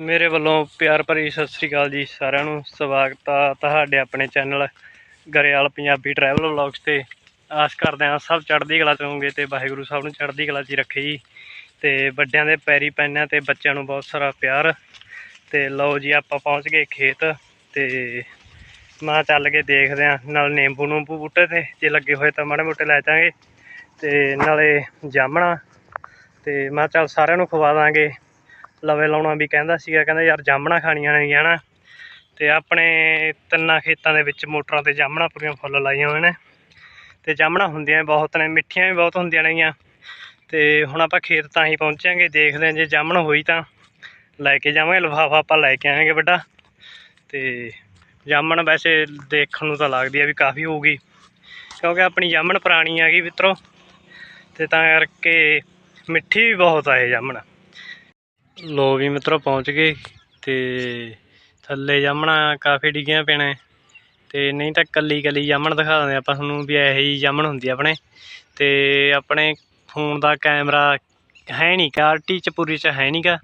ਮੇਰੇ ਵੱਲੋਂ ਪਿਆਰ ਭਰੀ ਸਤਿ ਸ੍ਰੀ ਅਕਾਲ ਜੀ ਸਾਰਿਆਂ ਨੂੰ। ਸਵਾਗਤ ਆ ਤੁਹਾਡੇ ਆਪਣੇ channel Grewal Punjabi travel vlogs ਤੇ। ਆਸ ਕਰਦੇ ਹਾਂ ਸਭ ਚੜ੍ਹਦੀ ਕਲਾ ਚ ਹੋਵੋਗੇ ਤੇ ਵਾਹਿਗੁਰੂ ਸਾਹਿਬ ਨੂੰ ਚੜ੍ਹਦੀ ਕਲਾ ਚ ਹੀ ਰੱਖੇ ਜੀ। ਤੇ ਵੱਡਿਆਂ ਦੇ ਪੈਰੀ ਪੈਣਿਆਂ ਤੇ ਬੱਚਿਆਂ ਨੂੰ ਬਹੁਤ ਸਾਰਾ ਪਿਆਰ। ਤੇ ਲਓ ਜੀ ਆਪਾਂ ਪਹੁੰਚ ਗਏ ਖੇਤ ਤੇ ਮੈਂ ਚੱਲ ਕੇ ਦੇਖਦੇ ਆ ਨਾਲ ਨਿੰਬੂ ਨੂੰਬੂ ਬੂਟੇ ਤੇ, ਜੇ ਲੱਗੇ ਹੋਏ ਤਾਂ ਮਾੜੇ ਮੋਟੇ ਲੈ ਜਾਾਂਗੇ ਤੇ ਨਾਲੇ ਜਾਮਣਾ, ਤੇ ਮੈਂ ਚੱਲ ਸਾਰਿਆਂ ਨੂੰ ਖਵਾ ਦਾਂਗੇ। ਲਵੇ ਲਾਉਣਾ ਵੀ ਕਹਿੰਦਾ ਸੀਗਾ, ਕਹਿੰਦਾ ਯਾਰ ਜਾਮਣਾ ਖਾਣੀਆਂ ਨੇ ਜਾਣਾ ਤੇ ਆਪਣੇ ਤਿੰਨਾਂ ਖੇਤਾਂ ਦੇ ਵਿੱਚ ਮੋਟਰਾਂ ਤੇ ਜਾਮਣਾ ਪੂਰੀਆਂ ਫੁੱਲ ਲਾਈਆਂ ਹੋਏ ਨੇ। ਤੇ ਜਾਮਣਾ ਹੁੰਦੀਆਂ ਬਹੁਤ ਨੇ, ਮਿੱਠੀਆਂ ਵੀ ਬਹੁਤ ਹੁੰਦੀਆਂ ਨੇਗੀਆਂ ਤੇ ਹੁਣ ਆਪਾਂ ਖੇਤ ਤਾਂ ਹੀ ਪਹੁੰਚਾਂਗੇ, ਦੇਖਦੇ ਹਾਂ ਜੇ ਜਾਮਣ ਹੋਈ ਤਾਂ। ਲੈ ਕੇ ਜਾਵਾਂਗੇ, ਲਿਫਾਫਾ ਆਪਾਂ ਲੈ ਕੇ ਆਵਾਂਗੇ ਵੱਡਾ। ਤੇ ਜਾਮਣ ਵੈਸੇ ਦੇਖਣ ਨੂੰ ਤਾਂ ਲੱਗਦੀ ਆ ਵੀ ਕਾਫੀ ਹੋਊਗੀ। ਕਿਉਂਕਿ ਆਪਣੀ ਜਾਮਣ ਪੁਰਾਣੀ ਆ ਗਈ ਮਿੱਤਰੋ। ਤੇ ਤਾਂ ਕਰਕੇ ਮਿੱਠੀ ਵੀ ਬਹੁਤ ਆ ਇਹ ਜਾਮਣ। ਲੋ ਵੀ ਮਿੱਤਰੋ ਪਹੁੰਚ ਗਏ ਤੇ ਥੱਲੇ ਜਾਮਣਾ ਕਾਫੀ ਡਿੱਗੀਆਂ ਪੈਣਾ ਤੇ ਨਹੀਂ ਤਾਂ ਕੱਲੀ ਕੱਲੀ ਜਾਮਣ ਦਿਖਾ ਦਿੰਦੇ ਆਪਾਂ ਤੁਹਾਨੂੰ ਵੀ ਇਹੋ ਜਿਹੀ ਜਾਮਣ ਹੁੰਦੀ ਆ ਆਪਣੇ। ਤੇ ਆਪਣੇ ਫੋਨ ਦਾ ਕੈਮਰਾ ਹੈ ਨਹੀਂ ਕੁਆਲਿਟੀ ਚ ਪੂਰੀ ਚ ਹੈ ਨਹੀਂਗਾ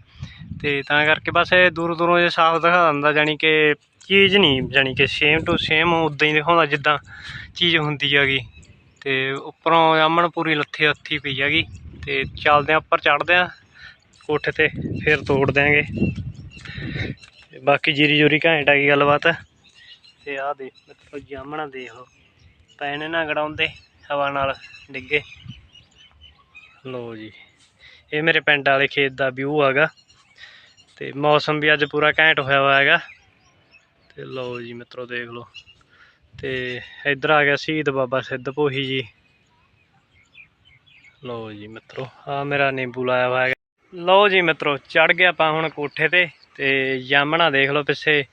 ਤੇ ਤਾਂ ਕਰਕੇ ਬਸ ਇਹ ਦੂਰ ਦੂਰੋਂ ਜੇ ਸਾਫ਼ ਦਿਖਾ ਦਿੰਦਾ ਜਾਨੀ ਕਿ ਚੀਜ਼ ਨਹੀਂ ਜਾਨੀ ਕਿ ਸੇਮ ਟੂ ਸੇਮ ਉਦਾਂ ਹੀ ਦਿਖਾਉਂਦਾ ਜਿੱਦਾਂ ਚੀਜ਼ ਹੁੰਦੀ ਹੈਗੀ। ਤੇ ਉੱਪਰੋਂ ਜਾਮਣ ਪੂਰੀ ਲੱਥੇ ਹੱਥੀ ਪਈ ਹੈਗੀ ਤੇ ਚੱਲਦੇ ਆ ਉੱਪਰ ਚੜਦੇ ਆ ਕੋਠੇ ਤੇ ਫਿਰ ਤੋੜ ਦਿਆਂਗੇ। ਬਾਕੀ ਜੀਰੀ ਜੂਰੀ ਘੈਂਟ ਆ ਗਈ ਗੱਲਬਾਤ। ਤੇ ਆਹ ਦੇ ਮਿੱਤਰੋ, ਜਾਮਣਾ ਦੇਖ ਲਓ। ਪੈਣੇ ਨਾ ਗੜਾਉਂਦੇ ਹਵਾ ਨਾਲ ਡਿੱਗੇ। ਲੋ ਜੀ, ਇਹ ਮੇਰੇ ਪਿੰਡ ਵਾਲੇ ਖੇਤ ਦਾ ਵਿਊ ਹੈਗਾ। ਤੇ ਮੌਸਮ ਵੀ ਅੱਜ ਪੂਰਾ ਘੈਂਟ ਹੋਇਆ ਹੋਇਆ ਹੈਗਾ। ਤੇ ਲਓ ਜੀ ਮਿੱਤਰੋ, ਦੇਖ ਲਓ। ਤੇ ਇੱਧਰ ਆ ਗਿਆ ਸ਼ਹੀਦ ਬਾਬਾ ਸਿੱਧ ਪੋਹੀ ਜੀ। ਲਓ ਜੀ ਮਿੱਤਰੋ ਆ ਮੇਰਾ ਨਿੰਬੂ ਲਾਇਆ ਹੋਇਆ ਹੈਗਾ। ਲਓ ਜੀ ਮਿੱਤਰੋ ਚੜ ਗਿਆ ਆਪਾਂ ਹੁਣ ਕੋਠੇ ਤੇ ਤੇ ਜਾਮਣਾ ਦੇਖ ਲਓ ਪਿੱਛੇ।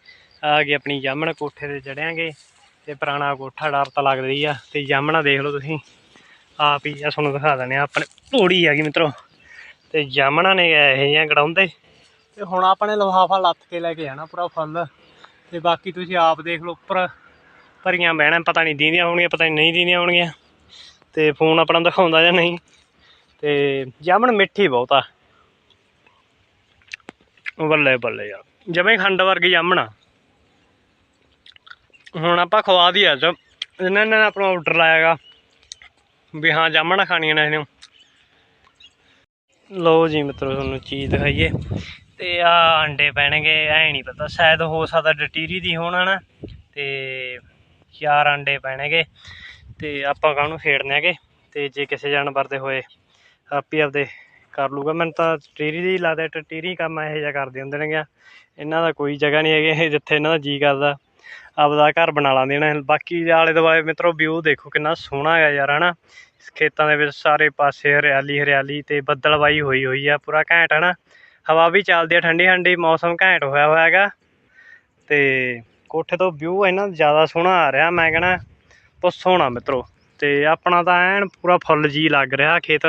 ਆ ਗਈ ਆਪਣੀ ਜਾਮਣ ਕੋਠੇ ਤੇ ਚੜਿਆਂਗੇ ਤੇ ਪੁਰਾਣਾ ਕੋਠਾ ਡਰ ਤਾਂ ਲੱਗਦੀ ਆ। ਤੇ ਜਾਮਣਾ ਦੇਖ ਲਓ ਤੁਸੀਂ, ਆਪ ਹੀ ਆ, ਤੁਹਾਨੂੰ ਦਿਖਾ ਦਿੰਦੇ ਆ, ਆਪਣੇ ਪੌੜੀ ਆ ਗਈ ਮਿੱਤਰੋ। ਤੇ ਜਾਮਣਾ ਨੇ ਇਹ ਜਿਹਾ ਗੜਾਉਂਦੇ ਤੇ ਹੁਣ ਆਪਣੇ ਲਫ਼ਾਫਾ ਲੱਥ ਕੇ ਲੈ ਕੇ ਜਾਣਾ ਪੂਰਾ ਫੁੱਲ। ਤੇ ਬਾਕੀ ਤੁਸੀਂ ਆਪ ਦੇਖ ਲਓ ਉੱਪਰ ਭਰੀਆਂ ਬਹਿਣਾ, ਪਤਾ ਨਹੀਂ ਦੀਂਦੀਆਂ ਹੋਣਗੀਆਂ, ਪਤਾ ਨਹੀਂ ਨਹੀਂ ਦੀਂਦੀਆਂ ਹੋਣਗੀਆਂ। ਤੇ ਫੋਨ ਆਪਣਾ ਦਿਖਾਉਂਦਾ ਜਾਂ ਨਹੀਂ। ਤੇ ਜਾਮਣ ਮਿੱਠੀ ਬਹੁਤ ਆ। ਬੱਲੇ ਬੱਲੇ ਯਾਰ। ਜਿਵੇਂ ਖੰਡ ਵਰਗੀ ਜਾਮਣਾ। ਹੁਣ ਆਪਾਂ ਖਵਾ ਦੀ ਅੱਜ। ਇਹਨਾਂ ਨੇ ਆਪਣਾ ਆਰਡਰ ਲਾਇਆਗਾ ਵੀ ਹਾਂ, ਜਾਮਣਾ ਖਾਣੀਆਂ ਨੇ ਇਹਨੂੰ। ਲਓ ਜੀ ਮਿੱਤਰੋ, ਤੁਹਾਨੂੰ ਚੀਜ਼ ਦਿਖਾਈਏ। ਤੇ ਆ ਅੰਡੇ ਪੈਣਗੇ, ਐ ਨਹੀਂ ਪਤਾ, ਸ਼ਾਇਦ ਹੋ ਸਕਦਾ ਡਟੀਰੀ ਦੀ ਹੋਣ ਨਾ ਤੇ ਚਾਰ ਅੰਡੇ ਪੈਣਗੇ। ਤੇ ਆਪਾਂ ਕਾਹਨੂੰ ਖੇਡਨੇ ਆਗੇ ਤੇ ਜੇ ਕਿਸੇ ਜਾਨਵਰ ਦੇ ਹੋਏ, ਆਪੀ ਆਪਦੇ ਕਰ ਲੂਗਾ। ਮੈਨੂੰ ਤਾਂ ਟੀਰੀ ਦੀ ਲੱਗਦਾ ਟਟੀਰੀ ਕੰਮ ਇਹੋ ਜਿਹਾ ਕਰਦੇ ਹੁੰਦੇ ਨੇਗੇ। ਇਹਨਾਂ ਦਾ ਕੋਈ ਜਗ੍ਹਾ ਨਹੀਂ ਹੈਗੀ ਜਿੱਥੇ ਇਹਨਾਂ ਦਾ ਜੀ ਕਰਦਾ। ਆਪਦਾ ਘਰ ਬਣਾ ਲਾਂਦੇ ਨੇ। ਬਾਕੀ ਆਲੇ ਦੁਆਲੇ ਮਿੱਤਰੋ, ਵਿਊ ਦੇਖੋ ਕਿੰਨਾ ਸੋਹਣਾ ਹੈਗਾ ਯਾਰ, ਹਨਾ? ਖੇਤਾਂ ਦੇ ਵਿੱਚ ਸਾਰੇ ਪਾਸੇ ਹਰਿਆਲੀ ਹਰਿਆਲੀ ਤੇ ਬੱਦਲਵਾਈ ਹੋਈ ਹੋਈ ਆ, ਪੂਰਾ ਘੈਂਟ, ਹਨਾ? ਹਵਾ ਵੀ ਚੱਲਦੀ ਆ, ਠੰਡੀ ਠੰਡੀ, ਮੌਸਮ ਘੈਂਟ ਹੋਇਆ ਹੋਇਆ ਹੈਗਾ। ਤੇ ਕੋਠੇ ਤੋਂ ਵਿਊ ਇਹਨਾਂ ਜ਼ਿਆਦਾ ਸੋਹਣਾ ਆ ਰਿਹਾ, ਮੈਂ ਕਹਣਾ ਬਹੁਤ ਸੋਹਣਾ ਮਿੱਤਰੋ। ਤੇ ਆਪਣਾ ਤਾਂ ਐਨ ਪੂਰਾ ਫੁੱਲ ਜੀ ਲੱਗ ਰਿਹਾ ਖੇਤ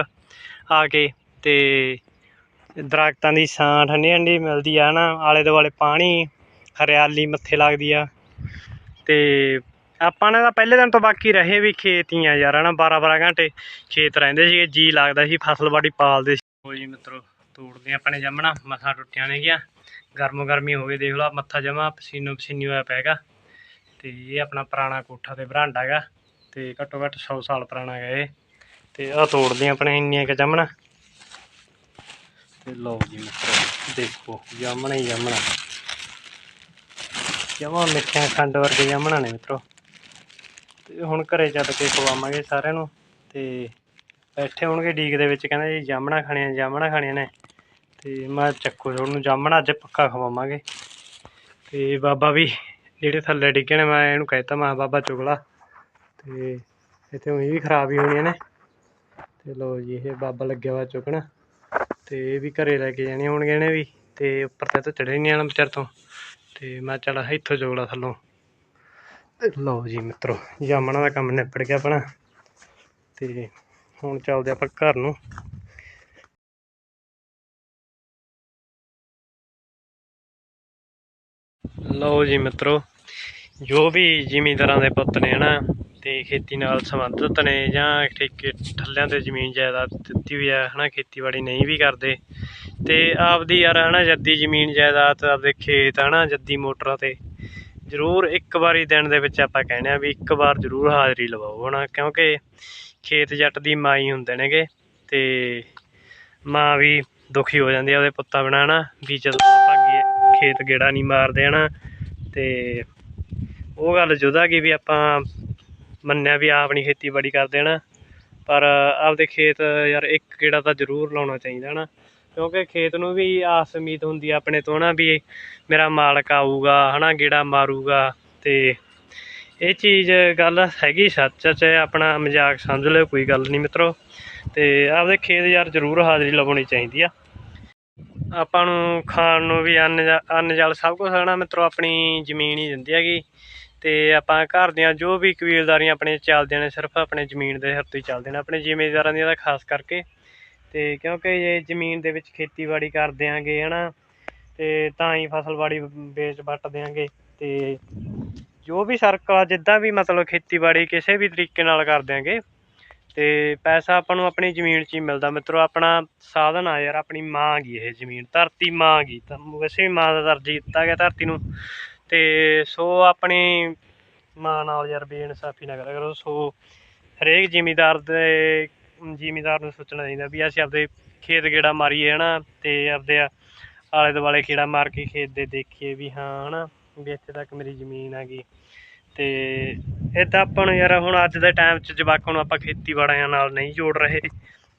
ਆ ਕੇ। ਤੇ ਦਰਖਤਾਂ ਦੀ ਛਾਂ ਠੰਡੀ ਠੰਡੀ ਮਿਲਦੀ ਆ ਨਾ ਆਲੇ ਦੁਆਲੇ ਪਾਣੀ, ਹਰਿਆਲੀ ਮੱਥੇ ਲੱਗਦੀ ਆ। ਤੇ ਆਪਾਂ ਨੇ ਤਾਂ ਪਹਿਲੇ ਦਿਨ ਤੋਂ ਬਾਕੀ ਰਹੇ ਵੀ ਖੇਤ ਹੀ ਆ ਯਾਰ ਹਨਾ 12 12 ਘੰਟੇ ਖੇਤ ਰਹਿੰਦੇ ਸੀਗੇ, ਜੀ ਲੱਗਦਾ ਸੀ ਫਸਲਬਾੜੀ ਪਾਲਦੇ ਸੀ। ਉਹ ਜੀ ਮਿੱਤਰੋ, ਤੋੜਦੇ ਆਪਣੇ ਜੰਮਣਾ, ਮੱਥਾ ਟੁੱਟਿਆ ਨੇ ਗਿਆ। ਗਰਮੋ ਗਰਮੀ ਹੋ ਗਈ, ਦੇਖ ਲਓ ਮੱਥਾ ਜਮਾ, ਪਸੀਨੋ ਪਸੀਨੀ ਹੋਇਆ ਪੈਗਾ ਤੇ ਇਹ ਆਪਣਾ ਪੁਰਾਣਾ ਕੋਠਾ ਤੇ ਬਰਾਂਡਾ ਹੈਗਾ, ਤੇ ਘੱਟੋ ਘੱਟ 100 ਸਾਲ ਪੁਰਾਣਾ ਹੈਗਾ ਇਹ। ਤੇ ਆਹ ਤੋੜਦੇ ਆਪਣੇ ਇੰਨੀਆਂ ਕੁ ਜੰਮਣਾ। ਤੇ ਲਓ ਜੀ ਮਿੱਤਰੋ, ਦੇਖੋ ਜਾਮਣਾ ਹੀ ਜਾਮਣਾ ਜਮਾ ਮਿੱਠਿਆਂ ਖੰਡ ਵਰਗੇ ਜਾਮਣਾ ਨੇ ਮਿੱਤਰੋ। ਤੇ ਹੁਣ ਘਰੇ ਚੱਲ ਕੇ ਖਵਾਵਾਂਗੇ ਸਾਰਿਆਂ ਨੂੰ, ਤੇ ਬੈਠੇ ਹੋਣਗੇ ਡੀਕ ਦੇ ਵਿੱਚ, ਕਹਿੰਦੇ ਜੀ ਜਾਮਣਾ ਖਾਣੀਆਂ ਜਾਮਣਾ ਖਾਣੀਆਂ ਨੇ। ਤੇ ਮੈਂ ਚੱਕੋ ਤੁਹਾਨੂੰ ਜਾਮਣਾ ਅੱਜ ਪੱਕਾ ਖਵਾਵਾਂਗੇ। ਤੇ ਬਾਬਾ ਵੀ ਜਿਹੜੇ ਥੱਲੇ ਡਿੱਗੇ ਨੇ, ਮੈਂ ਇਹਨੂੰ ਕਹਿਤਾ, ਮੈਂ ਬਾਬਾ ਚੁਗਲਾ। ਤੇ ਇੱਥੇ ਉਹੀ ਵੀ ਖਰਾਬ ਹੀ ਹੋਣੀਆਂ ਨੇ। ਤੇ ਲੋ ਜੀ, ਇਹ ਬਾਬਾ ਲੱਗਿਆ ਵਾ ਚੁਗਣਾ ਤੇ ਇਹ ਵੀ ਘਰੇ ਲੈ ਕੇ ਜਾਣੇ ਹੋਣਗੇ ਨੇ ਵੀ, ਤੇ ਉੱਪਰ ਤੇ ਤਾਂ ਚੜੇ ਨਹੀਂ ਆਣਾ ਵਿਚਾਰ ਤੋਂ। ਤੇ ਮੈਂ ਚੱਲ ਇੱਥੋਂ ਚੁਗਲਾ ਥੱਲੋਂ। ਲਓ ਜੀ ਮਿੱਤਰੋ ਜਾਮਣਾ ਦਾ ਕੰਮ ਨਿਬੜ ਗਿਆ ਆਪਣਾ। ਤੇ ਹੁਣ ਚੱਲਦੇ ਆਪਾਂ ਘਰ ਨੂੰ। ਲਓ ਜੀ ਮਿੱਤਰੋ, ਜੋ ਵੀ ਜ਼ਿਮੀਂਦਾਰਾਂ ਦੇ ਪੁੱਤ ਨੇ ਹਨਾ ਤੇ ਖੇਤੀ ਨਾਲ ਸੰਬੰਧਿਤ ਨੇ ਜਾਂ ਠੇਕੇ ਠੱਲਿਆਂ ਤੇ ਜ਼ਮੀਨ ਜਾਇਦਾਦ ਦਿੱਤੀ ਵੀ ਹੈ ਹਨਾ, ਖੇਤੀਬਾੜੀ ਨਹੀਂ ਵੀ ਕਰਦੇ। ਤੇ ਆਪਦੀ ਯਾਰ, ਹਨਾ, ਜੱਦੀ ਜ਼ਮੀਨ ਜਾਇਦਾਦ ਆਪਦੇ ਖੇਤ, ਹਨਾ, ਜੱਦੀ ਮੋਟਰਾਂ ਤੇ। ਜ਼ਰੂਰ ਇੱਕ ਵਾਰੀ ਦਿਨ ਦੇ ਵਿੱਚ ਆਪਾਂ ਕਹਿੰਦੇ ਆ ਵੀ ਇੱਕ ਵਾਰ ਜ਼ਰੂਰ ਹਾਜ਼ਰੀ ਲਵਾਓ, ਹਨਾ, ਕਿਉਂਕਿ ਖੇਤ ਜੱਟ ਦੀ ਮਾਈ ਹੁੰਦੇ ਨੇਗੇ ਤੇ ਮਾਂ ਵੀ ਦੁਖੀ ਹੋ ਜਾਂਦੀ ਆ ਉਹਦੇ ਪੁੱਤਾਂ ਬਿਨਾਂ, ਹਨਾ, ਵੀ ਜਦੋਂ ਆਪਾਂ ਗੇ- ਖੇਤ ਗੇੜਾ ਨਹੀਂ ਮਾਰਦੇ, ਹਨਾ, ਤੇ ਉਹ ਗੱਲ ਜੁਦਾ ਗਈ ਵੀ ਆਪਾਂ ਮੰਨਿਆ ਵੀ ਆਪਣੀ ਖੇਤੀਬਾੜੀ ਕਰਦੇ ਹਨਾ, ਪਰ ਆਪਦੇ ਖੇਤ ਯਾਰ ਇੱਕ ਗੇੜਾ ਤਾਂ ਜ਼ਰੂਰ ਲਾਉਣਾ ਚਾਹੀਦਾ ਹਨਾ, ਕਿਉਂਕਿ ਖੇਤ ਨੂੰ ਵੀ ਆਸ ਉਮੀਦ ਹੁੰਦੀ ਆ ਆਪਣੇ ਤੋਂ ਨਾ ਵੀ ਮੇਰਾ ਮਾਲਕ ਆਊਗਾ ਹਨਾ, ਗੇੜਾ ਮਾਰੂਗਾ ਤੇ ਇਹ ਚੀਜ਼ ਗੱਲ ਹੈਗੀ ਸੱਚ ਚ ਆਪਣਾ ਮਜ਼ਾਕ ਸਮਝ ਲਿਓ, ਕੋਈ ਗੱਲ ਨਹੀਂ ਮਿੱਤਰੋ, ਤੇ ਆਪਦੇ ਖੇਤ ਯਾਰ ਜ਼ਰੂਰ ਹਾਜ਼ਰੀ ਲਵਾਉਣੀ ਚਾਹੀਦੀ ਆ। ਆਪਾਂ ਨੂੰ ਖਾਣ ਨੂੰ ਵੀ ਅੰਨ ਜਾ- ਅੰਨ ਜਲ ਸਭ ਕੁਝ ਹਨਾ ਮਿੱਤਰੋ, ਆਪਣੀ ਜ਼ਮੀਨ ਹੀ ਦਿੰਦੀ ਹੈਗੀ। ਤੇ ਆਪਾਂ ਘਰ ਦੀਆਂ ਜੋ ਵੀ ਕਬੀਲਦਾਰੀਆਂ ਆਪਣੇ ਚੱਲਦੀਆਂ ਨੇ, ਸਿਰਫ ਆਪਣੇ ਜ਼ਮੀਨ ਦੇ ਸਿਰ ਹੀ ਚੱਲਦੇ ਨੇ, ਆਪਣੇ ਜ਼ਿਮੀਂਦਾਰਾਂ ਦੀਆਂ ਤਾਂ ਖਾਸ ਕਰਕੇ। ਤੇ ਕਿਉਂਕਿ ਇਹ ਜ਼ਮੀਨ ਦੇ ਵਿੱਚ ਖੇਤੀਬਾੜੀ ਕਰਦੇ ਆਂਗੇ, ਹਨਾ, ਤੇ ਤਾਂ ਹੀ ਫਸਲਬਾੜੀ ਵੇਚ ਵੱਟ ਦਿਆਂਗੇ। ਤੇ ਜੋ ਵੀ ਸਰਕਾਰ ਜਿੱਦਾਂ ਵੀ ਮਤਲਬ ਖੇਤੀਬਾੜੀ ਕਿਸੇ ਵੀ ਤਰੀਕੇ ਨਾਲ ਕਰ ਦਿਆਂਗੇ ਤੇ ਪੈਸਾ ਆਪਾਂ ਨੂੰ ਆਪਣੀ ਜ਼ਮੀਨ 'ਚ ਹੀ ਮਿਲਦਾ। ਮਿੱਤਰੋ, ਆਪਣਾ ਸਾਧਨ ਆ ਯਾਰ, ਆਪਣੀ ਮਾਂ ਗਈ ਇਹ ਜ਼ਮੀਨ, ਧਰਤੀ ਮਾਂ ਗੀ ਤਾਂ ਵੈਸੇ ਵੀ ਮਾਂ ਦਾ ਦਰਜਾ ਦਿੱਤਾ ਗਿਆ ਧਰਤੀ ਨੂੰ। ਤੇ ਸੋ ਆਪਣੀ ਮਾਂ ਨਾਲ ਯਾਰ ਬੇਇਨਸਾਫੀ ਨਾ ਕਰਿਆ ਕਰੋ। ਸੋ ਹਰੇਕ ਜ਼ਿਮੀਦਾਰ ਦੇ, ਜ਼ਿਮੀਦਾਰ ਨੂੰ ਸੋਚਣਾ ਚਾਹੀਦਾ ਵੀ ਅਸੀਂ ਆਪਦੇ ਖੇਤ ਗੇੜਾ ਮਾਰੀਏ ਹਨਾ ਤੇ ਆਪਦੇ ਆਲੇ ਦੁਆਲੇ ਖੇੜਾ ਮਾਰ ਕੇ ਖੇਤ ਦੇ ਦੇਖੀਏ ਵੀ ਹਾਂ ਹਨਾ ਵੀ ਇੱਥੇ ਤੱਕ ਮੇਰੀ ਜ਼ਮੀਨ ਆ ਗਈ ਤੇ ਤਾਂ ਆਪਾਂ ਨੂੰ ਯਾਰ ਹੁਣ ਅੱਜ ਦੇ ਟਾਈਮ 'ਚ ਜਵਾਕਾਂ ਨੂੰ ਆਪਾਂ ਖੇਤੀਬਾੜੀਆਂ ਨਾਲ ਨਹੀਂ ਜੋੜ ਰਹੇ।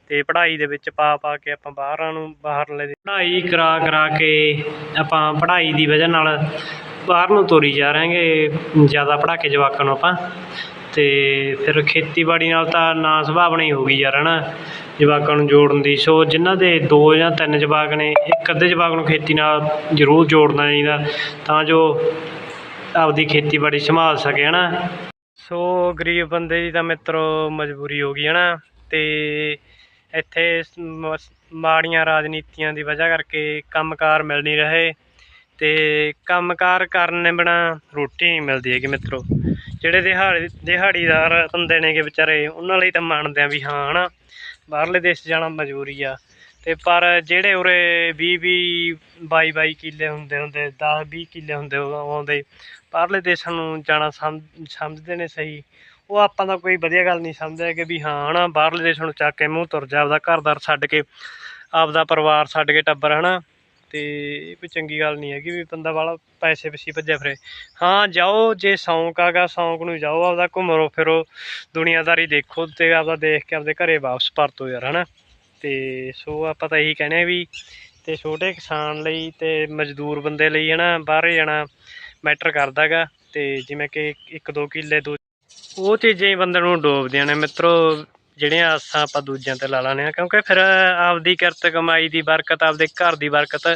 ਤੇ ਪੜ੍ਹਾਈ ਦੇ ਵਿੱਚ ਪਾ ਪਾ ਕੇ ਆਪਾਂ ਬਾਹਰਾਂ ਨੂੰ, ਬਾਹਰਲੇ ਦੀ ਪੜ੍ਹਾਈ ਕਰਾ ਕਰਾ ਕੇ ਆਪਾਂ ਪੜ੍ਹਾਈ ਦੀ ਵਜ੍ਹਾ ਨਾਲ ਬਾਹਰ ਨੂੰ ਤੋਰੀ ਜਾ ਰਹੇਗੇ ਜ਼ਿਆਦਾ ਪੜ੍ਹਾ ਕੇ ਜਵਾਕਾਂ ਨੂੰ ਆਪਾਂ। ਅਤੇ ਫਿਰ ਖੇਤੀਬਾੜੀ ਨਾਲ ਤਾਂ ਨਾ ਸੁਭਾਵਨਾ ਹੀ ਹੋ ਗਈ ਯਾਰ ਹੈ ਨਾ ਜਵਾਕਾਂ ਨੂੰ ਜੋੜਨ ਦੀ, ਸੋ ਜਿਨ੍ਹਾਂ ਦੇ ਦੋ ਜਾਂ ਤਿੰਨ ਜਵਾਕ ਨੇ, ਇੱਕ ਅੱਧੇ ਜਵਾਕ ਨੂੰ ਖੇਤੀ ਨਾਲ ਜ਼ਰੂਰ ਜੋੜਨਾ ਚਾਹੀਦਾ, ਤਾਂ ਜੋ ਆਪਦੀ ਖੇਤੀਬਾੜੀ ਸੰਭਾਲ ਸਕੇ ਹੈ ਨਾ ਸੋ ਗਰੀਬ ਬੰਦੇ ਦੀ ਤਾਂ ਮਿੱਤਰੋ ਮਜਬੂਰੀ ਹੋ ਗਈ ਹੈ ਨਾ ਤੇ ਇੱਥੇ ਮਾੜੀਆਂ ਰਾਜਨੀਤੀਆਂ ਦੀ ਵਜ੍ਹਾ ਕਰਕੇ ਕੰਮਕਾਰ ਮਿਲ ਨਹੀਂ ਰਹੇ। ਤੇ ਕੰਮਕਾਰ ਕਰਨ ਬਿਨਾ ਰੋਟੀ ਨਹੀਂ ਮਿਲਦੀ ਹੈਗੀ ਮਿੱਤਰੋ। ਜਿਹੜੇ ਦਿਹਾੜੀ, ਦਿਹਾੜੀਦਾਰ ਹੁੰਦੇ ਨੇਗੇ ਵਿਚਾਰੇ, ਉਹਨਾਂ ਲਈ ਤਾਂ ਮੰਨਦੇ ਆ ਵੀ ਹਾਂ, ਹਨਾ। ਬਾਹਰਲੇ ਦੇਸ਼ ਜਾਣਾ ਮਜਬੂਰੀ ਆ। ਤੇ ਪਰ ਜਿਹੜੇ ਉਰੇ 20 ਵੀਹ 22 22 ਕਿੱਲੇ ਹੁੰਦੇ ਹੁੰਦੇ 10 20 ਕਿੱਲੇ ਹੁੰਦੇ ਉਹ ਆਉਂਦੇ, ਬਾਹਰਲੇ ਦੇਸ਼ਾਂ ਨੂੰ ਜਾਣਾ ਸਮ- ਸਮਝਦੇ ਨੇ ਸਹੀ। ਉਹ ਆਪਾਂ ਦਾ ਕੋਈ ਵਧੀਆ ਗੱਲ ਨਹੀਂ ਸਮਝਦੇ ਕਿ ਵੀ ਹਾਂ, ਹਨਾ, ਬਾਹਰਲੇ ਦੇਸ਼ ਨੂੰ ਚੱਕ ਕੇ ਮੂੰਹ ਤੁਰ ਜਾ, ਆਪਦਾ ਘਰ-ਬਾਰ ਛੱਡ ਕੇ, ਆਪਦਾ ਪਰਿਵਾਰ ਛੱਡ ਕੇ ਟੱਬਰ, ਹਨਾ। ਤੇ ਇਹ ਕੋਈ ਚੰਗੀ ਗੱਲ ਨਹੀਂ ਹੈਗੀ ਵੀ ਬੰਦਾ ਵਾਲਾ ਪੈਸੇ ਪਿੱਛੇ ਭੱਜਿਆ ਫਿਰੇ। ਹਾਂ, ਜਾਓ, ਜੇ ਸ਼ੌਂਕ ਆਗਾ ਸ਼ੌਂਕ ਨੂੰ ਜਾਓ, ਆਪਦਾ ਘੁੰਮਰੋ ਫਿਰੋ, ਦੁਨੀਆਦਾਰੀ ਦੇਖੋ ਤੇ ਆਪਦਾ ਦੇਖ ਕੇ ਆਪਦੇ ਘਰੇ ਵਾਪਸ ਪਰਤੋ ਯਾਰ, ਹਨਾ। ਤੇ ਸੋ ਆਪਾਂ ਤਾਂ ਇਹੀ ਕਹਿੰਦੇ ਆ ਵੀ ਤੇ ਛੋਟੇ ਕਿਸਾਨ ਲਈ ਤੇ ਮਜ਼ਦੂਰ ਬੰਦੇ ਲਈ, ਹਨਾ, ਬਾਹਰ ਜਾਣਾ ਮੈਟਰ ਕਰਦਾਗਾ ਤੇ ਜਿਵੇਂ ਕਿ ਇੱਕ ਦੋ ਕਿੱਲੇ, ਦੋ ਉਹ ਚੀਜ਼ਾਂ ਹੀ ਬੰਦੇ ਨੂੰ ਡੋਬਦੀਆਂ ਨੇ ਮਿੱਤਰੋ। ਜਿਹੜੀਆਂ ਆਸਾਂ ਆਪਾਂ ਦੂਜਿਆਂ ਤੇ ਲਾ ਲਾਨੇ ਆ ਕਿਉਂਕਿ ਫਿਰ ਆਪਦੀ ਕਿਰਤ ਕਮਾਈ ਦੀ ਬਰਕਤ, ਆਪਦੇ ਘਰ ਦੀ ਬਰਕਤ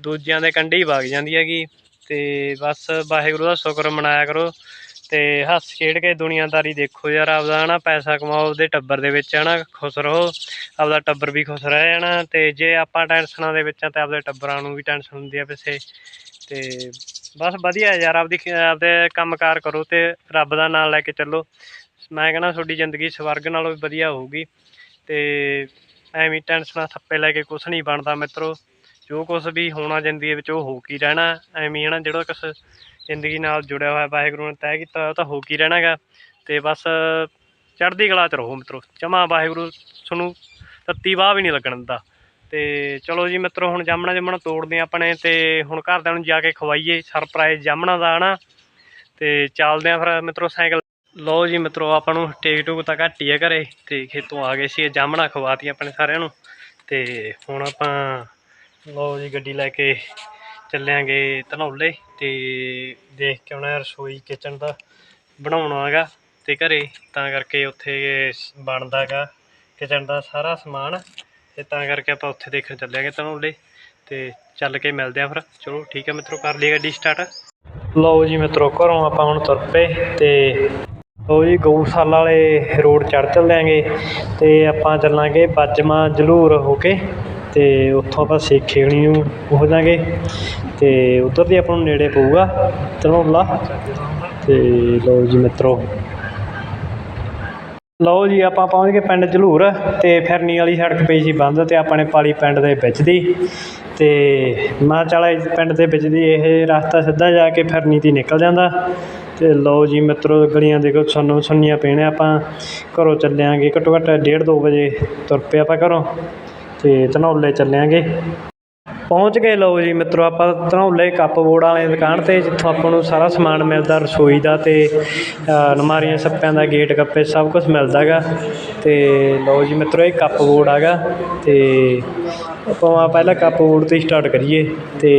ਦੂਜਿਆਂ ਦੇ ਕੰਢੇ ਹੀ ਵਗ ਜਾਂਦੀ ਹੈਗੀ। ਤੇ ਬਸ ਵਾਹਿਗੁਰੂ ਦਾ ਸ਼ੁਕਰ ਮਨਾਇਆ ਕਰੋ ਤੇ ਹੱਸ ਖੇਡ ਕੇ ਦੁਨੀਆਦਾਰੀ ਦੇਖੋ ਯਾਰ, ਆਪਦਾ ਹਨਾ ਪੈਸਾ ਕਮਾਓ ਉਹਦੇ ਟੱਬਰ ਦੇ ਵਿੱਚ ਹਨਾ ਖੁਸ਼ ਰਹੋ, ਆਪਦਾ ਟੱਬਰ ਵੀ ਖੁਸ਼ ਰਹੇ ਹਨਾ। ਤੇ ਜੇ ਆਪਾਂ ਟੈਨਸ਼ਨਾਂ ਦੇ ਵਿੱਚ ਆ ਤੇ ਆਪਦੇ ਟੱਬਰਾਂ ਨੂੰ ਵੀ ਟੈਨਸ਼ਨ ਹੁੰਦੀ ਆ ਪਿੱਛੇ। ਤੇ ਬਸ ਵਧੀਆ ਯਾਰ, ਆਪਦੀ ਖ- ਆਪਦੇ ਕੰਮਕਾਰ ਕਰੋ ਤੇ ਰੱਬ ਦਾ ਨਾਮ ਲੈ ਕੇ ਚੱਲੋ। ਮੈਂ ਕਹਿੰਦਾ ਤੁਹਾਡੀ ਜ਼ਿੰਦਗੀ ਸਵਰਗ ਨਾਲੋਂ ਵੀ ਵਧੀਆ ਹੋਊਗੀ ਤੇ ਐਵੇਂ ਟੈਨਸ਼ਨਾਂ ਥੱਪੇ ਲੈ ਕੇ ਕੁਛ ਨਹੀਂ ਬਣਦਾ ਮਿੱਤਰੋ। ਜੋ ਕੁਛ ਵੀ ਹੋਣਾ ਜ਼ਿੰਦਗੀ ਵਿੱਚ ਉਹ ਹੋ ਕੀ ਰਹਿਣਾ। ਐਵੇਂ ਹਨਾ, ਜਿਹੜਾ ਕੁਛ ਜ਼ਿੰਦਗੀ ਨਾਲ ਜੁੜਿਆ ਹੋਇਆ ਵਾਹਿਗੁਰੂ ਨੇ ਤੈਅ ਕੀਤਾ ਉਹ ਤਾਂ ਹੋ ਕੀ ਰਹਿਣਾਗਾ। ਤੇ ਬਸ ਚੜ੍ਹਦੀ ਕਲਾ 'ਚ ਰਹੋ ਮਿੱਤਰੋ। ਜਮਾ ਵਾਹਿਗੁਰੂ ਤੁਹਾਨੂੰ ਤੱਤੀ ਬਾਹ ਵੀ ਨਹੀਂ ਲੱਗਣ ਦਿੰਦਾ। ਤੇ ਚਲੋ ਜੀ ਮਿੱਤਰੋ, ਹੁਣ ਜਾਮਣਾ ਜਮਣਾ ਤੋੜਦੇ ਹਾਂ ਆਪਣੇ ਤੇ ਹੁਣ ਘਰਦਿਆਂ ਨੂੰ ਜਾ ਕੇ ਖਵਾਈਏ। ਸਰਪ੍ਰਾਈਜ਼ ਜਾਮਣਾ ਦਾ ਹਨਾ। ਤੇ ਚੱਲਦੇ ਆ ਫਿਰ ਮਿੱਤਰੋ ਸਾਈਕਲ ਲਓ ਜੀ ਮਿੱਤਰੋ, ਆਪਾਂ ਨੂੰ ਟੇਕ ਟੂਕ ਤਾਂ ਘੱਟ ਹੀ ਹੈ ਘਰੇ, ਤੇ ਖੇਤੋਂ ਆ ਗਏ ਸੀ ਜਾਮਣਾ ਖਵਾਤੀ ਆਪਣੇ ਸਾਰਿਆਂ ਨੂੰ। ਤੇ ਹੁਣ ਆਪਾਂ, ਲਓ ਜੀ ਗੱਡੀ ਲੈ ਕੇ ਚੱਲਿਆਂਗੇ ਧਨੌਲੇ, ਤੇ ਦੇਖ ਕੇ ਆਉਣਾ ਰਸੋਈ ਕਿਚਨ ਦਾ ਬਣਾਉਣਾ ਹੈਗਾ ਤੇ ਘਰੇ ਤਾਂ ਕਰਕੇ ਉੱਥੇ ਬਣਦਾ ਹੈਗਾ ਕਿਚਨ ਦਾ ਸਾਰਾ ਸਮਾਨ, ਤੇ ਤਾਂ ਕਰਕੇ ਆਪਾਂ ਉੱਥੇ ਦੇਖਣ ਚੱਲਿਆਂਗੇ ਧਨੌਲੇ, ਤੇ ਚੱਲ ਕੇ ਮਿਲਦੇ ਆ ਫਿਰ। ਚਲੋ ਠੀਕ ਹੈ ਮਿੱਤਰੋ, ਕਰ ਲਈ ਗੱਡੀ ਸਟਾਰਟ ਲਓ ਜੀ ਮਿੱਤਰੋ, ਘਰੋਂ ਆਪਾਂ ਹੁਣ ਤੁਰ ਪਏ, ਤੇ ਲਓ ਜੀ, ਗਊਸ਼ਾਲਾ ਵਾਲੇ ਰੋਡ ਚੜ੍ਹ ਚੱਲਾਂਗੇ ਅਤੇ ਆਪਾਂ ਚੱਲਾਂਗੇ ਬਾਜਮਾ ਜਲੂਰ ਹੋ ਕੇ ਅਤੇ ਉੱਥੋਂ ਆਪਾਂ ਸੇਖੇਣੀ ਨੂੰ ਹੋ ਜਾਾਂਗੇ ਅਤੇ ਉੱਧਰ ਦੀ ਆਪਾਂ ਨੂੰ ਨੇੜੇ ਪਊਗਾ ਧਨੌਲਾ ਅਤੇ ਲਓ ਜੀ ਮਿੱਤਰੋ। ਲਓ ਜੀ, ਆਪਾਂ ਪਹੁੰਚ ਗਏ ਪਿੰਡ ਜਲੂਰ ਤੇ ਫਿਰਨੀ ਵਾਲੀ ਸੜਕ ਪਈ ਸੀ ਬੰਦ ਤੇ ਆਪਾਂ ਨੇ ਪਾਲੀ ਪਿੰਡ ਦੇ ਵਿੱਚ ਦੀ ਤੇ ਮੈਂ ਚੱਲ ਇਸ ਪਿੰਡ ਦੇ ਵਿੱਚ ਦੀ ਇਹ ਰਸਤਾ ਸਿੱਧਾ ਜਾ ਕੇ ਫਿਰਨੀ ਦੀ ਨਿਕਲ ਜਾਂਦਾ। ਅਤੇ ਲਓ ਜੀ ਮਿੱਤਰੋ, ਗਲੀਆਂ ਦੇਖੋ, ਸਾਨੂੰ ਸੁੰਨੀਆਂ ਪੈਣੇ ਆਪਾਂ ਘਰੋਂ ਚੱਲਿਆਂਗੇ, ਘੱਟੋ ਘੱਟ ਡੇਢ ਦੋ ਵਜੇ ਤੁਰ ਪਏ ਆਪਾਂ ਘਰੋਂ। ਤੇ ਧਨੌਲੇ ਚੱਲਿਆਂਗੇ। ਪਹੁੰਚ ਗਏ ਲਓ ਜੀ ਮਿੱਤਰੋ ਆਪਾਂ ਧਨੌਲੇ ਕੱਪ ਬੋਰਡ ਵਾਲੇ ਦੁਕਾਨ ਤੇ ਜਿੱਥੋਂ ਆਪਾਂ ਨੂੰ ਸਾਰਾ ਸਮਾਨ ਮਿਲਦਾ ਰਸੋਈ ਦਾ ਤੇ ਅਲਮਾਰੀਆਂ ਸੱਪਿਆਂ ਦਾ ਗੇਟ ਗੱਪੇ ਸਭ ਕੁਝ ਮਿਲਦਾ ਗਾ। ਤੇ ਲਓ ਜੀ ਮਿੱਤਰੋ ਇਹ ਕੱਪ ਬੋਰਡ ਹੈਗਾ। ਤੇ ਆਪਾਂ ਪਹਿਲਾਂ ਕੱਪ ਬੋਰਡ ਤੋਂ ਸਟਾਰਟ ਕਰੀਏ। ਤੇ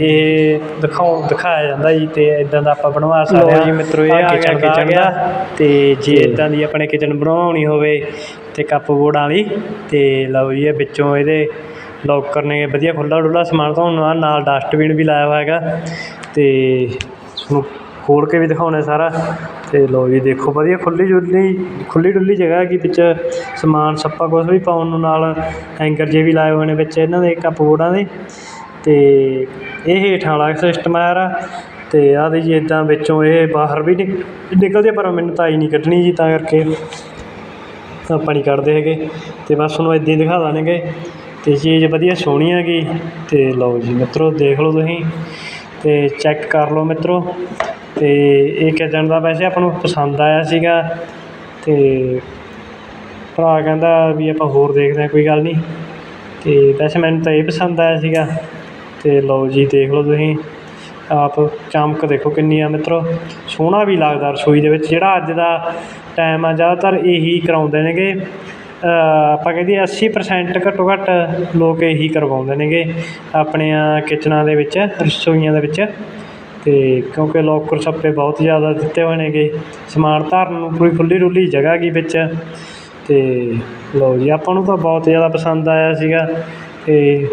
ਇਹ ਦਿਖਾਉ ਦਿਖਾਇਆ ਜਾਂਦਾ ਜੀ ਤੇ ਇਦਾਂ ਦਾ ਆਪਾਂ ਬਣਵਾ ਸਕਦੇ ਹਾਂ। ਜੀ ਮਿੱਤਰੋ ਇਹ ਕਿਚਨ ਕਿਚਨ ਦਾ ਤੇ ਜੇ ਇਦਾਂ ਦੀ ਆਪਣੇ ਕਿਚਨ ਬਣਾਉਣੀ ਹੋਵੇ ਤੇ ਕੱਪ ਬੋਰਡ ਵਾਲੀ। ਤੇ ਲਓ ਜੀ ਇਹ ਵਿੱਚੋਂ ਇਹਦੇ ਲੋਕਰ ਨੇ ਵਧੀਆ ਖੁੱਲ੍ਹਾ ਡੁੱਲ੍ਹਾ ਸਮਾਨ ਧੋਣ ਨਾਲ ਨਾਲ ਡਸਟਬਿਨ ਵੀ ਲਾਇਆ ਹੋਇਆ ਹੈਗਾ। ਅਤੇ ਤੁਹਾਨੂੰ ਖੋਲ੍ਹ ਕੇ ਵੀ ਦਿਖਾਉਣਾ ਸਾਰਾ। ਅਤੇ ਲਓ ਜੀ, ਦੇਖੋ, ਵਧੀਆ ਖੁੱਲ੍ਹੀ ਡੁੱਲੀ ਖੁੱਲ੍ਹੀ ਡੁੱਲੀ ਜਗ੍ਹਾ ਹੈਗੀ ਵਿੱਚ। ਸਮਾਨ ਸੱਪਾ ਕੁਛ ਵੀ ਪਾਉਣ ਨੂੰ ਨਾਲ ਹੈਂਗਰ ਜੇ ਵੀ ਲਾਏ ਹੋਏ ਨੇ ਵਿੱਚ ਇਹਨਾਂ ਦੇ ਕੱਪ ਬੋਰਡਾਂ ਦੇ। ਅਤੇ ਇਹ ਹੇਠਾਂ ਵਾਲਾ ਸਿਸਟਮ ਆ ਯਾਰ ਅਤੇ ਆਹ ਦੇ ਜੀ ਇੱਦਾਂ ਵਿੱਚੋਂ ਇਹ ਬਾਹਰ ਵੀ ਨਿਕ- ਨਿਕਲਦੇ ਪਰ ਮੈਨੂੰ ਤਾਂ ਆਈ ਨਹੀਂ ਕੱਢਣੀ ਜੀ, ਤਾਂ ਕਰਕੇ ਆਪਾਂ ਨਹੀਂ ਕੱਢਦੇ ਹੈਗੇ। ਅਤੇ ਬਸ ਤੁਹਾਨੂੰ ਇੱਦਾਂ ਹੀ ਦਿਖਾ ਦੇਣਗੇ ਅਤੇ ਚੀਜ਼ ਵਧੀਆ ਸੋਹਣੀ ਹੈਗੀ ਅਤੇ ਲਓ ਜੀ ਮਿੱਤਰੋ ਦੇਖ ਲਓ ਤੁਸੀਂ ਅਤੇ ਚੈੱਕ ਕਰ ਲਓ ਮਿੱਤਰੋ ਅਤੇ ਇਹ ਕਿਚਨ ਦਾ ਵੈਸੇ ਆਪਾਂ ਨੂੰ ਪਸੰਦ ਆਇਆ ਸੀਗਾ ਅਤੇ ਭਰਾ ਕਹਿੰਦਾ ਵੀ ਆਪਾਂ ਹੋਰ ਦੇਖਦੇ ਹਾਂ, ਕੋਈ ਗੱਲ ਨਹੀਂ ਅਤੇ ਵੈਸੇ ਮੈਨੂੰ ਤਾਂ ਇਹ ਪਸੰਦ ਆਇਆ ਸੀਗਾ ਅਤੇ ਲਓ ਜੀ ਦੇਖ ਲਓ ਤੁਸੀਂ ਆਪ ਚਮਕ ਦੇਖੋ ਕਿੰਨੀ ਆ ਮਿੱਤਰੋ ਸੋਹਣਾ ਵੀ ਲੱਗਦਾ ਰਸੋਈ ਦੇ ਵਿੱਚ ਜਿਹੜਾ ਅੱਜ ਦਾ ਟਾਈਮ ਆ, ਜ਼ਿਆਦਾਤਰ ਇਹੀ ਕਰਾਉਂਦੇ ਨੇਗੇ ਆਪਾਂ ਕਹਿੰਦੇ 80% ਘੱਟੋ ਘੱਟ ਲੋਕ ਇਹੀ ਕਰਵਾਉਂਦੇ ਨੇਗੇ ਆਪਣੀਆਂ ਕਿਚਨਾਂ ਦੇ ਵਿੱਚ ਰਸੋਈਆਂ ਦੇ ਵਿੱਚ। ਤੇ ਕਿਉਂਕਿ ਲੋਕਰ ਸੱਪੇ ਬਹੁਤ ਜ਼ਿਆਦਾ ਦਿੱਤੇ ਹੋਏ ਨੇਗੇ। ਸਮਾਨ ਧਰਨ ਨੂੰ ਪੂਰੀ ਖੁੱਲ੍ਹੀ ਡੁੱਲੀ ਜਗ੍ਹਾ ਗੀ ਵਿੱਚ। ਤੇ ਲਓ ਜੀ ਆਪਾਂ ਨੂੰ ਤਾਂ ਬਹੁਤ ਜ਼ਿਆਦਾ ਪਸੰਦ ਆਇਆ ਸੀਗਾ ਤੇ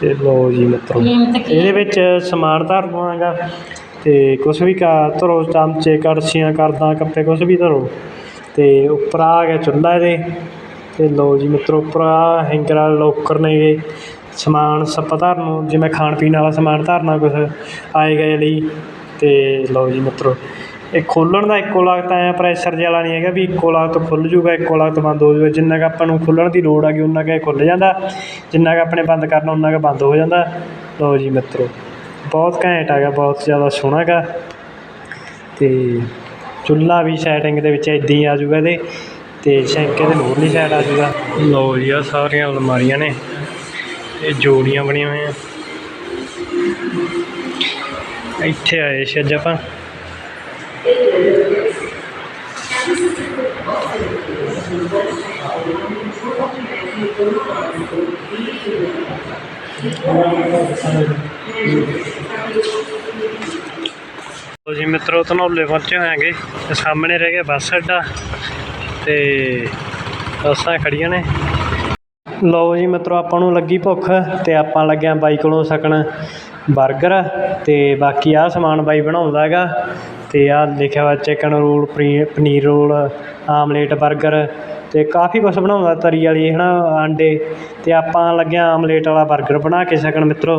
ਤੇ ਲਓ ਜੀ ਮਿੱਤਰੋ ਇਹਦੇ ਵਿੱਚ ਸਮਾਨ ਧਰਨਾ ਹੈਗਾ ਤੇ ਕੁਛ ਵੀ ਕਾ ਧਰੋ ਚਮਚੇ ਕੜਛੀਆਂ ਕਰਦਾ ਕੱਪੇ ਕੁਛ ਵੀ ਧਰੋ। ਤੇ ਉੱਪਰ ਆ ਗਿਆ ਚੁੱਲ੍ਹਾ ਇਹਦੇ। ਤੇ ਲਓ ਜੀ ਮਿੱਤਰੋ, ਉੱਪਰ ਆ ਹੈਂਗਰ ਵਾਲੇ ਲੋਕਰ ਨੇਗੇ ਸਮਾਨ ਸੱਪਾ ਧਰਨ ਨੂੰ ਜਿਵੇਂ ਖਾਣ ਪੀਣ ਵਾਲਾ ਸਮਾਨ ਧਰਨਾ ਕੁਛ ਆਏ ਗਏ ਲਈ। ਤੇ ਲਓ ਜੀ ਮਿੱਤਰੋ, ਇਹ ਖੋਲਣ ਦਾ ਇੱਕੋ ਲਗਤ ਐਂ ਪ੍ਰੈਸ਼ਰ ਜਿਹਾ ਵਾਲਾ ਨਹੀਂ ਹੈਗਾ ਵੀ ਇੱਕੋ ਲਗਤ ਖੁੱਲ੍ਹ ਜੂਗਾ, ਇੱਕੋ ਲਗਤ ਬੰਦ ਹੋ ਜੂਗਾ। ਜਿੰਨਾ ਕੁ ਆਪਾਂ ਨੂੰ ਖੁੱਲ੍ਹਣ ਦੀ ਲੋੜ ਹੈਗੀ ਉਨਾ ਕੁ ਇਹ ਖੁੱਲ੍ਹ ਜਾਂਦਾ। ਜਿੰਨਾ ਕੁ ਆਪਣੇ ਬੰਦ ਕਰਨਾ, ਉਨਾ ਕੁ ਬੰਦ ਹੋ ਜਾਂਦਾ। ਲਓ ਜੀ ਮਿੱਤਰੋ, ਬਹੁਤ ਘੈਂਟ ਹੈਗਾ, ਬਹੁਤ ਜ਼ਿਆਦਾ ਸੋਹਣਾ ਹੈਗਾ। ਤੇ ਚੁੱਲ੍ਹਾ ਵੀ ਸੈਟਿੰਗ ਦੇ ਵਿੱਚ ਇੱਦਾਂ ਹੀ ਆ ਜੂਗਾ ਇਹਦੇ ਤੇ ਸ਼ੈਂਕੇ ਦੇ ਮੂਹਰਲੀ ਸਾਈਡ ਆ ਜਾਊਗਾ। ਲਓ ਜੀ ਆ ਸਾਰੀਆਂ ਅਲਮਾਰੀਆਂ ਨੇ, ਇਹ ਜੋੜੀਆਂ ਬਣੀਆਂ ਹੋਈਆਂ। ਇੱਥੇ ਆਏ ਸੀ ਅੱਜ ਆਪਾਂ। ਲਓ ਜੀ ਮਿੱਤਰੋ, ਧਨੌਲੇ ਪਹੁੰਚੇ ਹੋਏਗੇ ਤੇ ਸਾਹਮਣੇ ਰਹਿ ਗਿਆ ਬੱਸ ਅੱਡਾ। ਤੇ ਬੱਸਾਂ ਖੜੀਆਂ ਨੇ। ਲਓ ਜੀ ਮਿੱਤਰੋ, ਆਪਾਂ ਨੂੰ ਲੱਗੀ ਭੁੱਖ ਤੇ ਆਪਾਂ ਲੱਗਿਆ ਬਾਈ ਕੋਲੋਂ ਸਕਣ 버ਗਰ ਤੇ ਬਾਕੀ ਆਹ ਸਮਾਨ ਬਾਈ ਬਣਾਉਂਦਾ ਹੈਗਾ। ਤੇ ਆਹ ਲਿਖਿਆ ਹੋਇਆ ਚਿਕਨ ਰੋਲ ਪਨੀ- ਪਨੀਰ ਰੋਲ ਆਮਲੇਟ 버ਗਰ ਅਤੇ ਕਾਫੀ ਕੁਛ ਬਣਾਉਂਦਾ ਤਰੀ ਵਾਲੀ ਹੈ ਨਾ ਆਂਡੇ। ਅਤੇ ਆਪਾਂ ਲੱਗਿਆ ਆਮਲੇਟ ਵਾਲਾ ਬਰਗਰ ਬਣਾ ਕੇ ਸਕਣ ਮਿੱਤਰੋ।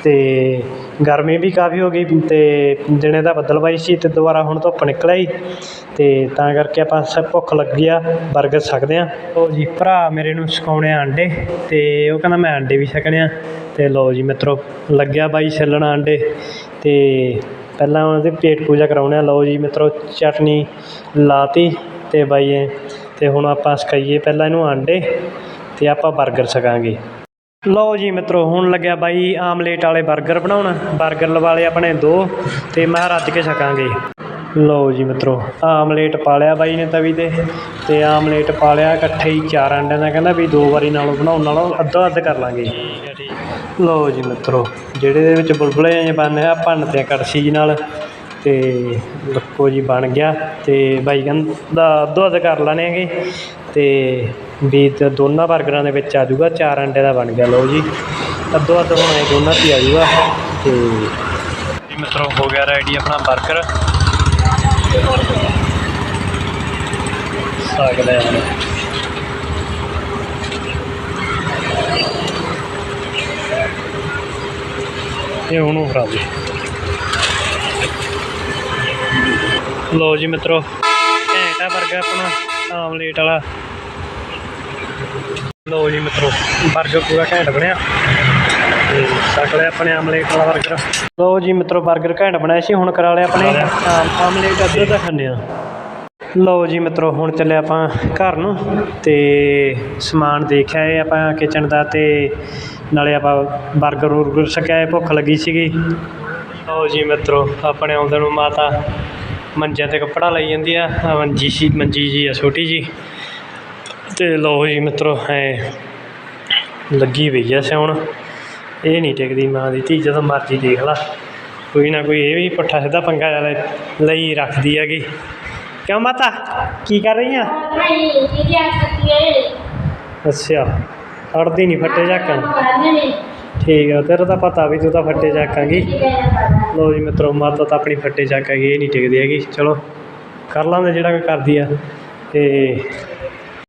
ਅਤੇ ਗਰਮੀ ਵੀ ਕਾਫੀ ਹੋ ਗਈ ਅਤੇ ਦਿਨੇ ਦਾ ਬੱਦਲਬਾਈ ਸੀ ਅਤੇ ਦੁਬਾਰਾ ਹੁਣ ਧੁੱਪ ਨਿਕਲ ਆਈ। ਅਤੇ ਤਾਂ ਕਰਕੇ ਆਪਾਂ ਸ ਭੁੱਖ ਲੱਗੀ ਆ 버ਗਰ ਛਕਦੇ ਆ। ਉਹ ਜੀ, ਭਰਾ ਮੇਰੇ ਨੂੰ ਸਿਖਾਉਣੇ ਆ ਆਂਡੇ ਅਤੇ ਉਹ ਕਹਿੰਦਾ ਮੈਂ ਆਂਡੇ ਵੀ ਛਕਣੇ ਆ। ਅਤੇ ਲਓ ਜੀ ਮਿੱਤਰੋ, ਲੱਗਿਆ ਬਾਈ ਛਿੱਲਣ ਆਂਡੇ। ਅਤੇ ਪਹਿਲਾਂ ਉਹਨਾਂ ਦੀ ਪੇਟ ਪੂਜਾ ਕਰਾਉਣੇ ਆ। ਲਓ ਜੀ ਮਿੱਤਰੋ, ਚਟਨੀ ਲਾਤੀ ਅਤੇ ਬਾਈ ਅਤੇ ਹੁਣ ਆਪਾਂ ਸਕਾਈਏ ਪਹਿਲਾਂ ਇਹਨੂੰ ਆਂਡੇ ਅਤੇ ਆਪਾਂ ਬਰਗਰ ਸਕਾਂਗੇ। ਲਓ ਜੀ ਮਿੱਤਰੋ, ਹੁਣ ਲੱਗਿਆ ਬਾਈ ਆਮਲੇਟ ਵਾਲੇ 버ਗਰ ਬਣਾਉਣ। 버ਗਰ ਲਏ ਆਪਣੇ ਦੋ ਤੇ ਮੈਂ ਰੱਜ ਕੇ ਸਕਾਂਗੇ ਲਓ ਜੀ ਮਿੱਤਰੋ, ਆਮਲੇਟ ਪਾ ਲਿਆ ਬਾਈ ਨੇ ਤਵੀ ਤੇ ਤੇ ਆਮਲੇਟ ਪਾ ਲਿਆ ਇਕੱਠੇ ਹੀ ਚਾਰ ਆਂਡਿਆਂ ਦਾ। ਕਹਿੰਦਾ ਵੀ ਦੋ ਵਾਰੀ ਨਾਲੋਂ ਬਣਾਉਣ ਨਾਲੋਂ ਅੱਧਾ ਅੱਧ ਕਰ ਲਾਂਗੇ। ਲਓ ਜੀ ਮਿੱਤਰੋ, ਜਿਹੜੇ ਦੇ ਵਿੱਚ ਬੁਲਬੁਲੇ ਜਾਂ ਪਾਉਂਦੇ ਆ ਭੰਨਦੇ ਆ ਕੜਛੀ ਨਾਲ। ਅਤੇ ਲੱਕੋ ਜੀ ਬਣ ਗਿਆ ਅਤੇ ਬਾਈ ਕਹਿੰਦਾ ਅੱਧੋ ਅੱਧ ਕਰ ਲੈਣੇ ਹੈਗੇ ਅਤੇ ਵੀ ਦੋਨਾਂ ਬਰਗਰਾਂ ਦੇ ਵਿੱਚ ਆ ਜੂਗਾ ਚਾਰ ਅੰਡੇ ਦਾ ਬਣ ਗਿਆ, ਲਓ ਜੀ। ਅੱਧੋ ਅੱਧ ਹੁਣ ਇਹ ਦੋਨਾਂ 'ਚ ਹੀ ਆ ਜਾਊਗਾ ਤੇ ਜੀ ਮਿੱਤਰੋ, ਹੋ ਗਿਆ ਰੈਡੀ ਆਪਣਾ 버ਗਰ ਸਾਗ ਲੈ ਆਉਣਾ। ਇਹ ਉਹਨੂੰ ਫੜਾ ਦੇ। ਲੋ ਜੀ ਮਿੱਤਰੋ ਘੈਂਟਾ 버ਗਰ ਆਪਣਾ ਆਮਲੇਟ ਵਾਲਾ। ਲੋ ਜੀ ਮਿੱਤਰੋ 버ਗਰ ਪੂਰਾ ਘੈਂਟ ਬਣਿਆ। ਛਕ ਲਿਆ ਆਪਣੇ ਆਮਲੇਟ ਵਾਲਾ 버ਗਰ ਲੋ ਜੀ ਮਿੱਤਰੋ 버ਗਰ ਘੈਂਟ ਬਣਾਇਆ ਸੀ ਹੁਣ ਕਰਾ ਲਿਆ ਆਪਣੇ ਆਮਲੇਟ ਅੱਧਾ ਦਾ ਖਾਣੇ ਆ। ਲਓ ਜੀ ਮਿੱਤਰੋ ਹੁਣ ਚੱਲੇ ਆਪਾਂ ਘਰ ਨੂੰ ਤੇ ਸਮਾਨ ਦੇਖਿਆ ਇਹ ਆਪਾਂ ਕਿਚਨ ਦਾ ਤੇ ਨਾਲੇ ਆਪਾਂ ਬਰਗਰ ਬੁਰਗਰ ਸਕਿਆ ਭੁੱਖ ਲੱਗੀ ਸੀਗੀ। ਲਓ ਜੀ ਮਿੱਤਰੋ ਆਪਣੇ ਆਉਂਦੇ ਨੂੰ ਮਾਤਾ ਮੰਜਿਆਂ ਤੇ ਕੱਪੜਾ ਲਈ ਜਾਂਦੀ ਆ। ਆਹ ਮੰਜੀ ਸੀ, ਮੰਜੀ ਜੀ ਆ, ਛੋਟੀ ਜੀ। ਤੇ ਲਓ ਜੀ ਮਿੱਤਰੋ, ਐ ਲੱਗੀ ਪਈ ਆ ਸਿਉਣ। ਇਹ ਨਹੀਂ ਟਿਕਦੀ ਮਾਂ ਦੀ, ਧੀ ਜਦੋਂ ਮਰਜ਼ੀ ਦੇਖ ਲਾ। ਕੋਈ ਨਾ ਕੋਈ ਇਹ ਵੀ ਪੁੱਠਾ ਸਿੱਧਾ ਪੰਗਾ ਲੈ ਲਈ ਰੱਖਦੀ ਹੈਗੀ। ਕਿਉਂ ਮਾਤਾ, ਕੀ ਕਰ ਰਹੀ ਆ? ਅੱਛਾ ਅੜਦੀ ਨਹੀਂ ਫੱਟੇ ਝਾਕਣ। ਠੀਕ ਆ, ਤੇਰਾ ਤਾਂ ਪਤਾ ਵੀ ਤੂੰ ਤਾਂ ਫੱਟੇ ਝਾਕਾਂਗੀ। ਠੀਕ ਹੈ ਜੀ ਮਿੱਤਰੋ, ਮਾਤਾ ਤਾਂ ਆਪਣੀ ਫੱਟੇ ਚੱਕ ਝਾਕਾਂਗੀ ਇਹ ਨਹੀਂ ਟਿਕਦੀ ਹੈਗੀ। ਚਲੋ, ਕਰ ਲਾਂਗੇ ਜਿਹੜਾ ਕੋਈ ਕਰਦੀ ਆ। ਅਤੇ